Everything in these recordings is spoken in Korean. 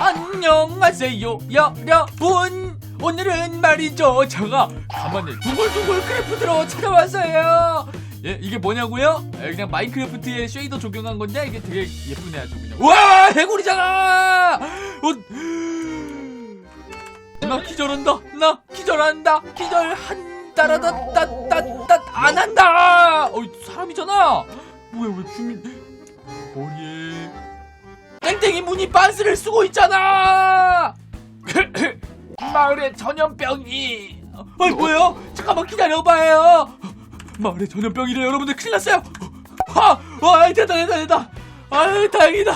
안녕하세요. 여러분 오늘은 말이죠. 제가 가만히 둥글둥글 크래프트로 찾아왔어요. 예 이게 뭐냐고요? 예, 그냥 마인크래프트에 쉐이더 적용한 건데 이게 되게 예쁘네 아주 그냥. 와 해골이잖아! 어, 나 기절한다. 나 기절한다. 기절한 따라다따따따 안 한다! 어 사람이잖아! 뭐야 왜 주민 머리에 땡땡이 무늬 반스를 쓰고 있잖아! 마을에 전염병이 어이 뭐예요? 잠깐만 기다려봐요! 마을에 전염병이래 여러분들. 큰일 났어요! 아, 와 됐다 됐다 됐다! 아이 다행이다!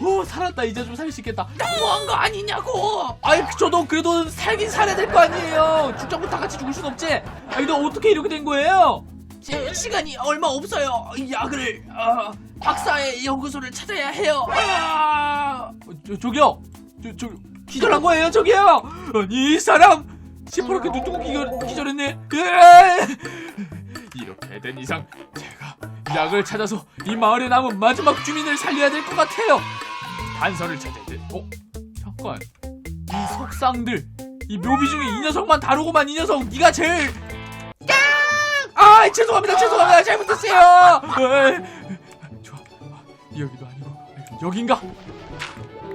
오 살았다. 이제 좀 살 수 있겠다. 너무한 거 아니냐고! 아이 저도 그래도 살긴 살아야 될 거 아니에요. 죽자고 다 같이 죽을 순 없지? 아 근데 어떻게 이렇게 된 거예요 제 시간이 얼마 없어요 약을 아, 박사의 연구소를 찾아야 해요 아, 저, 저기요 저, 저 기절한 거예요 저기요 아니 이 사람 시퍼렇게 눈 뜨고 기절, 기절했네 으아! 이렇게 된 이상 제가 약을 찾아서 이 마을에 남은 마지막 주민을 살려야 될 것 같아요. 단서를 찾아야 돼. 어? 잠깐. 이 속상들. 이 묘비 중에 이 녀석만 다루고만 이 녀석 네가 제일 아 죄송합니다 죄송합니다. 잘못했어요. 에이, 좋아. 여기도 아니고 여긴가?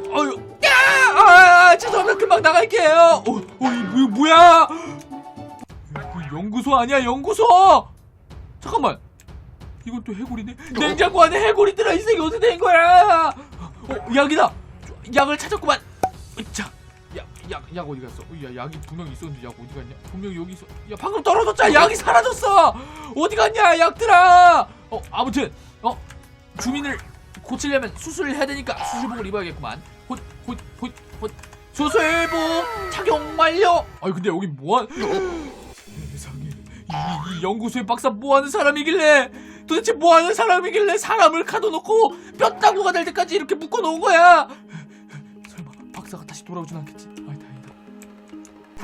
어휴. 야! 아, 죄송합니다. 금방 나갈게요. 어, 어, 이 뭐, 뭐야? 이거 연구소 아니야 연구소? 잠깐만. 이건 또 해골이네? 냉장고 안에 해골이 들어있어. 이게 어떻게 된 거야? 어 약이다. 약을 찾았구만. 자 약, 약, 약 어디 갔어? 어, 야, 약이 분명 있었는데 약 어디 갔냐? 분명히 여기 있어. 야, 방금 떨어졌잖아. 약이 사라졌어. 어디 갔냐, 약들아. 어, 아무튼 어 주민을 고치려면 수술을 해야 되니까 수술복을 입어야겠구만. 헛, 헛, 헛, 헛. 수술복 착용 완료. 아니 근데 여기 뭐한? 세상에 이, 이 연구소의 박사 뭐하는 사람이길래? 도대체 뭐하는 사람이길래 사람을 가둬놓고 뼈다구가 될 때까지 이렇게 묶어놓은 거야? 설마 박사가 다시 돌아오진 않겠지?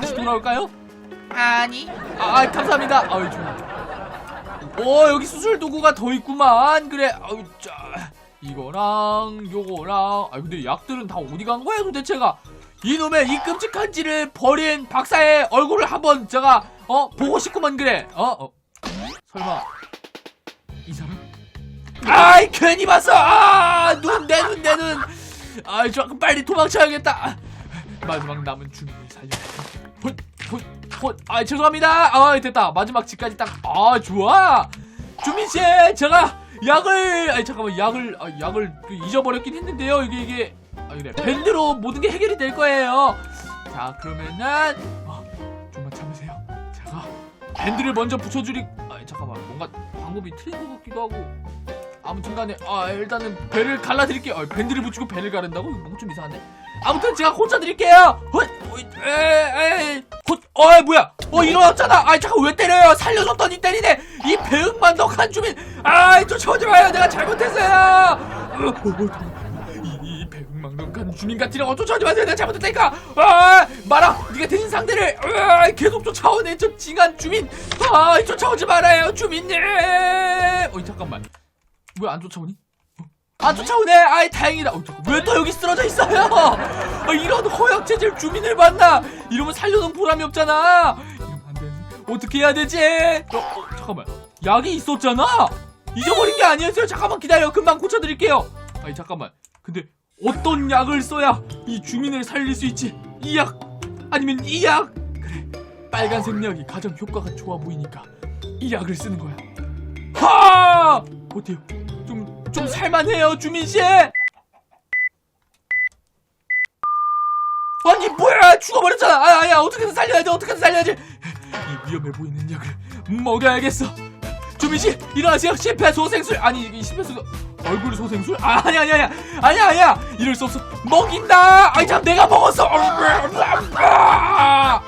다시 돌아올까요? 아니 아, 아, 감사합니다. 아유 좋아. 오 여기 수술 도구가 더 있구만. 그래. 아유 자 이거랑 요거랑. 아 근데 약들은 다 어디 간 거야 도대체가? 이놈의 이 끔찍한 짓을 벌인 박사의 얼굴을 한번 제가 어 보고 싶구만 그래. 어? 어. 설마 이 사람? 아이 괜히 봤어. 아눈내 눈내 눈. 아이 저 빨리 도망쳐야겠다. 아, 마지막 남은 주민을 살려. 헛, 헛, 헛. 아 죄송합니다. 아 됐다. 마지막 집까지 딱. 아 좋아. 주민 씨, 제가 약을 아니 잠깐만 약을 아, 약을 그 잊어버렸긴 했는데요. 이게 이게 아 그래 밴드로 모든 게 해결이 될 거예요. 자 그러면은 어, 좀만 참으세요. 제가 밴드를 먼저 붙여주리. 아 잠깐만 뭔가 방법이 틀린 것 같기도 하고. 아무튼간에 아 일단은 배를 갈라드릴게요. 아, 밴드를 붙이고 배를 가른다고 뭔가 좀 이상하네. 아무튼 제가 혼자 드릴게요. 헛, 에에, 헛, 어 뭐야? 어 일어났잖아. 아 잠깐 왜 때려요? 살려줬더니 때리네. 이 배응만덕한 주민. 아 쫓아오지 마요. 내가 잘못했어요. 어, 어, 어, 이, 이 배응망덕한 주민 같으라고 쫓아오지 마세요. 내가 잘못했다니까. 아 말아. 네가 대신 상대를 아, 계속 쫓아오네. 저 징한 주민. 아 쫓아오지 말아요, 주민님. 어이 잠깐만. 왜 안 쫓아오니? 안 쫓아오네. 아이 다행이다. 어, 왜 또 여기 쓰러져 있어요? 아, 이런 허약 체질 주민을 만나. 이러면 살려놓은 보람이 없잖아. 어떻게 해야 되지? 어, 어, 잠깐만. 약이 있었잖아. 잊어버린 게 아니었어요. 잠깐만 기다려. 금방 고쳐드릴게요. 아니 잠깐만. 근데 어떤 약을 써야 이 주민을 살릴 수 있지? 이 약 아니면 이 약? 그래. 빨간색 약이 가장 효과가 좋아 보이니까 이 약을 쓰는 거야. 하! 어때요? 좀, 좀 살만해요, 주민씨! 아니, 뭐야! 죽어버렸잖아! 아, 야, 어떻게든 살려야지, 어떻게든 살려야지! 이 위험해 보이는 약을 먹여야겠어! 주민씨, 일어나세요! 심폐소생술! 아니, 이게 심폐소생, 얼굴 소생술? 아, 아니, 아니, 아니, 아니, 아니야! 이럴 수 없어! 먹인다! 아니, 참, 내가 먹었어! 아!